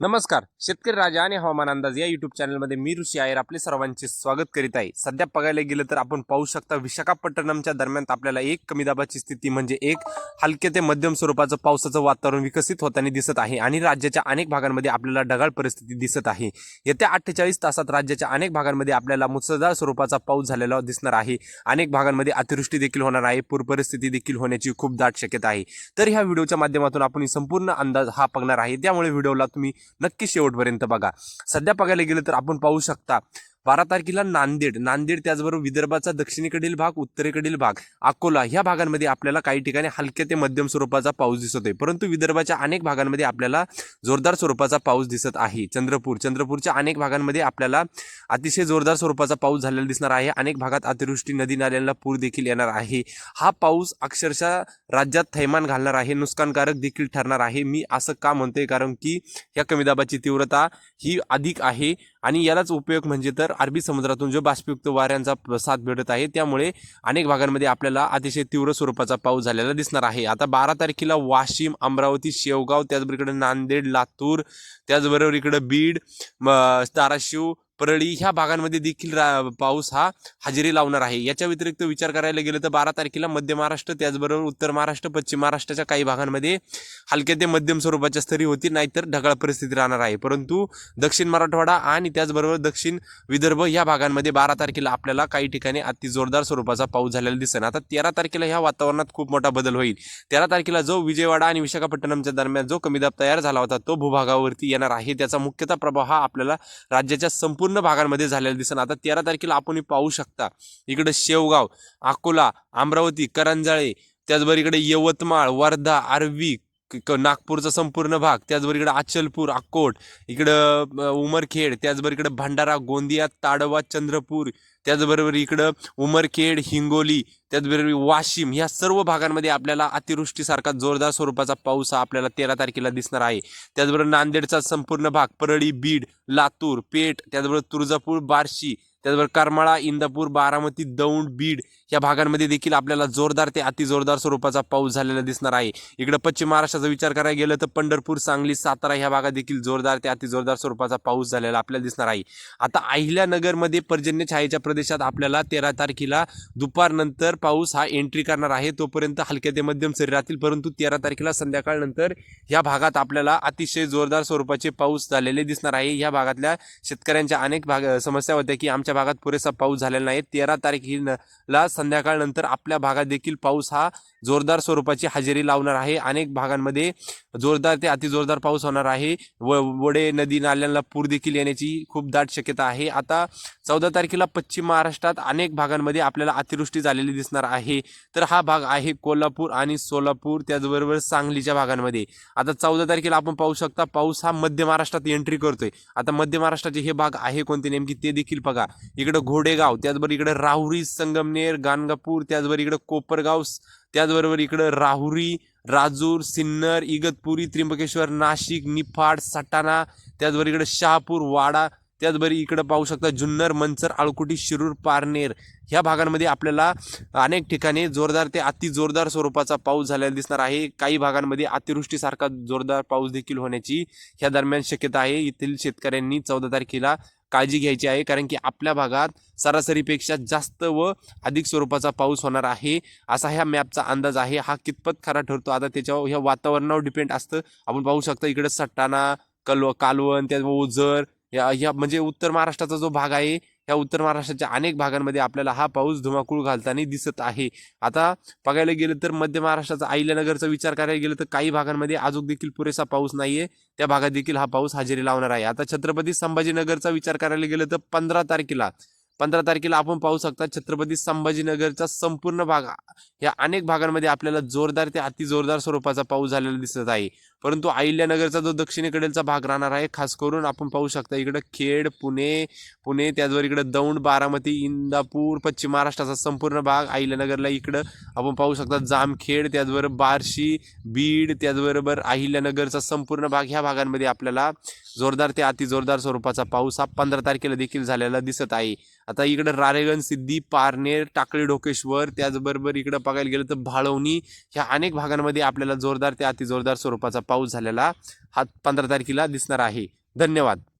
नमस्कार. शेतकरी राजा आणि हवामान अंदाज या युट्यूब चॅनलमध्ये मी ऋषी आयर आपले सर्वांचे स्वागत करीत आहे. सध्या बघायला गेलं तर आपण पाहू शकता विशाखापट्टणमच्या दरम्यान आपल्याला एक कमी दाबाची स्थिती म्हणजे एक हलके ते मध्यम स्वरूपाचं पावसाचं वातावरण विकसित होताना दिसत आहे आणि राज्याच्या अनेक भागांमध्ये आपल्याला ढगाळ परिस्थिती दिसत आहे. येत्या अठ्ठेचाळीस तासात राज्याच्या अनेक भागांमध्ये आपल्याला मुसळधार स्वरूपाचा पाऊस झालेला दिसणार आहे. अनेक भागांमध्ये अतिवृष्टी देखील होणार आहे. पूर परिस्थिती देखील होण्याची खूप दाट शक्यता आहे. तर ह्या व्हिडिओच्या माध्यमातून आपण संपूर्ण अंदाज हा बघणार आहे. त्यामुळे व्हिडिओला तुम्ही नक्की शेवटपर्यंत बघा. सध्या बघायला गेलं तर आपण पाहू शकता बारा तारखेला नांदेड. नांदेड त्याचबरोबर विदर्भाचा दक्षिणेकडील भाग उत्तरेकडील भाग. अकोला ह्या भागांमध्ये आपल्याला काही ठिकाणी हलक्या ते मध्यम स्वरूपाचा पाऊस दिसत आहे परंतु विदर्भाच्या अनेक भागांमध्ये आपल्याला जोरदार स्वरूपाचा पाऊस दिसत आहे. चंद्रपूर. चंद्रपूरच्या अनेक भागांमध्ये आपल्याला अतिशय जोरदार स्वरूपाचा पाऊस झालेला दिसणार आहे. अनेक भागात अतिवृष्टी नदी नाल्यांना पूर देखील येणार आहे. हा पाऊस अक्षरशः राज्यात थैमान घालणार आहे. नुकसानकारक देखील ठरणार आहे. मी असं का म्हणतोय? कारण की या कमी दाबाची तीव्रता ही अधिक आहे. आणि यालाच उपयोग म्हणजे तर अरबी समुद्रातून जो बाष्पयुक्त वाऱ्यांचा साथ भेटत आहे त्यामुळे अनेक भागांमध्ये आपल्याला अतिशय तीव्र स्वरूपाचा पाऊस झालेला दिसणार आहे. आता बारा तारखेला वाशिम अमरावती शेवगाव त्याचबरोबर इकडे नांदेड लातूर त्याचबरोबर इकडं बीड म- धाराशिव परळी ह्या भागांमध्ये देखील रा- पाऊस हा हजेरी लावणार आहे. याच्या व्यतिरिक्त विचार करायला गेलं तर बारा तारखेला मध्य महाराष्ट्र त्याचबरोबर उत्तर महाराष्ट्र पश्चिम महाराष्ट्राच्या काही भागांमध्ये हलक्या ते मध्यम स्वरूपाच्या स्तरी होती नाहीतर ढगाळ परिस्थिती राहणार आहे. परंतु दक्षिण मराठवाडा आणि त्याचबरोबर दक्षिण विदर्भ या भागांमध्ये बारा तारखेला आपल्याला काही ठिकाणी अति जोरदार स्वरूपाचा पाऊस झालेला दिसेल. आता तेरा तारखेला ह्या वातावरणात खूप मोठा बदल होईल. तेरा तारखेला जो विजयवाडा आणि विशाखापट्टणमच्या दरम्यान जो कमी दाब तयार झाला होता तो भूभागावरती येणार आहे. त्याचा मुख्यतः प्रभाव हा आपल्याला राज्याच्या संपूर्ण भागांमध्ये झालेला दिसेल आता तेरा तारखेला आपण पाहू शकता. इकडे शेवगाव अकोला अमरावती करंजाळे त्याचबरोबर इकडे यवतमाळ वर्धा आर्वी नागपूरचा संपूर्ण भाग त्याचबरोबर इकडं अचलपूर अक्कोट इकडं उमरखेड त्याचबरोबर इकडं भंडारा गोंदिया ताडवा चंद्रपूर त्याचबरोबर इकडं उमरखेड हिंगोली त्याचबरोबर वाशिम ह्या सर्व भागांमध्ये आपल्याला अतिवृष्टीसारखा जोरदार स्वरूपाचा पाऊस हा आपल्याला तेरा तारखेला दिसणार आहे. त्याचबरोबर नांदेडचा संपूर्ण भाग परळी बीड लातूर पेठ त्याचबरोबर तुळजापूर बार्शी त्याचबरोबर करमाळा इंदापूर बारामती दौंड बीड या भागांमध्ये देखील आपल्याला जोरदार ते अतिजोरदार स्वरूपाचा पाऊस झालेला दिसणार आहे. इकडं पश्चिम महाराष्ट्राचा विचार करायला गेलं तर पंढरपूर सांगली सातारा ह्या भागात देखील जोरदार ते अतिजोरदार स्वरूपाचा पाऊस झालेला आपल्याला दिसणार आहे. आता अहिल्यानगरमध्ये पर्जन्य छायेच्या प्रदेशात आपल्याला तेरा तारखेला दुपारनंतर पाऊस हा एंट्री करणार आहे. तोपर्यंत हलक्या ते मध्यम शरीरातील परंतु तेरा तारखेला संध्याकाळनंतर ह्या भागात आपल्याला अतिशय जोरदार स्वरूपाचे पाऊस झालेले दिसणार आहे. या भागातल्या शेतकऱ्यांच्या अनेक भाग समस्या होत्या की आमच्या भागात पुरेसा पाऊस झालेला नाही. तेरा तारखेला संध्याकाळनंतर आपल्या भागात देखील पाऊस हा जोरदार स्वरूपाची हजेरी लावणार आहे. अनेक भागांमध्ये जोरदार ते अतिजोरदार पाऊस होणार आहे. व वडे नदी नाल्यांना पूर देखील येण्याची खूप दाट शक्यता आहे. आता चौदा तारखेला पश्चिम महाराष्ट्रात अनेक भागांमध्ये आपल्याला अतिवृष्टी झालेली दिसणार आहे. तर हा भाग आहे कोल्हापूर आणि सोलापूर त्याचबरोबर सांगलीच्या भागांमध्ये. आता चौदा तारखेला आपण पाहू शकता पाऊस हा मध्य महाराष्ट्रात एंट्री करतोय. आता मध्य महाराष्ट्राचे हे भाग आहे कोणते नेमकी ते देखील बघा. इकडं घोडेगाव त्याचबरोबर इकडं राहुरी संगमनेर गाणगापूर त्याचबरोबर इकडं कोपरगाव त्याचबरोबर इकडं राहुरी राजूर सिन्नर इगतपुरी त्र्यंबकेश्वर नाशिक निफाड सटाणा त्याचबरोबर इकडं शहापूर वाडा त्याचबरोबर इकडं पाहू शकता जुन्नर मंचर आळकुटी शिरूर पारनेर ह्या भागांमध्ये आपल्याला अनेक ठिकाणी जोरदार ते अति जोरदार स्वरूपाचा पाऊस झालेला दिसणार आहे. काही भागांमध्ये अतिवृष्टीसारखा जोरदार पाऊस देखील होण्याची ह्या दरम्यान शक्यता आहे. येथील शेतकऱ्यांनी चौदा तारखेला काळजी घ्यायची आहे कारण की आपल्या भागात सरासरीपेक्षा जास्त व अधिक स्वरूपाचा पाऊस होणार आहे असा ह्या मॅपचा अंदाज आहे. हा कितपत खरा ठरतो? आता त्याच्यावर ह्या वातावरणावर डिपेंड असतं. आपण पाहू शकता इकडे सट्टाणा कलव कालवण त्याचबरोबर ओझर या ह्या म्हणजे उत्तर महाराष्ट्राचा जो भाग आहे या उत्तर महाराष्ट्राच्या अनेक भागांमध्ये आपल्याला हा पाऊस धुमाकूळ घालताना दिसत आहे. आता बघायला गेलं तर मध्य महाराष्ट्राचा अहिल्यानगरचा विचार करायला गेलं तर काही भागांमध्ये अजून देखील पुरेसा पाऊस नाहीये. त्या भागात देखील हा पाऊस हजेरी लावणार आहे. आता छत्रपती संभाजीनगरचा विचार करायला गेलं तर पंधरा तारखेला पंधरा तारखेला आपण पाहू शकता छत्रपती संभाजीनगरचा संपूर्ण भाग या अनेक भागांमध्ये आपल्याला जोरदार ते अति जोरदार स्वरूपाचा पाऊस झालेला दिसत आहे. परंतु अहिल्यानगरचा जो दक्षिणेकडीलचा भाग राहणार आहे खास करून आपण पाहू शकता इकडं खेड पुणे पुणे त्याचबरोबर इकडं दौंड बारामती इंदापूर पश्चिम महाराष्ट्राचा संपूर्ण भाग अहिल्यानगरला इकडं आपण पाहू शकता. जामखेड त्याचबरोबर बार्शी बीड त्याचबरोबर अहिल्यानगरचा संपूर्ण भाग ह्या भागांमध्ये आपल्याला जोरदार ते अति जोरदार स्वरूपाचा पाऊस हा पंधरा तारखेला देखील झालेला दिसत आहे. आता इकडं रारेगण सिद्धी पारनेर टाकळी डोकेश्वर त्याचबरोबर इकडं बघायला गेलं तर भाळवणी ह्या अनेक भागांमध्ये आपल्याला जोरदार ते अति जोरदार स्वरूपाचा पाऊस झालेला हा पंधरा तारखेला दिसणार आहे. धन्यवाद.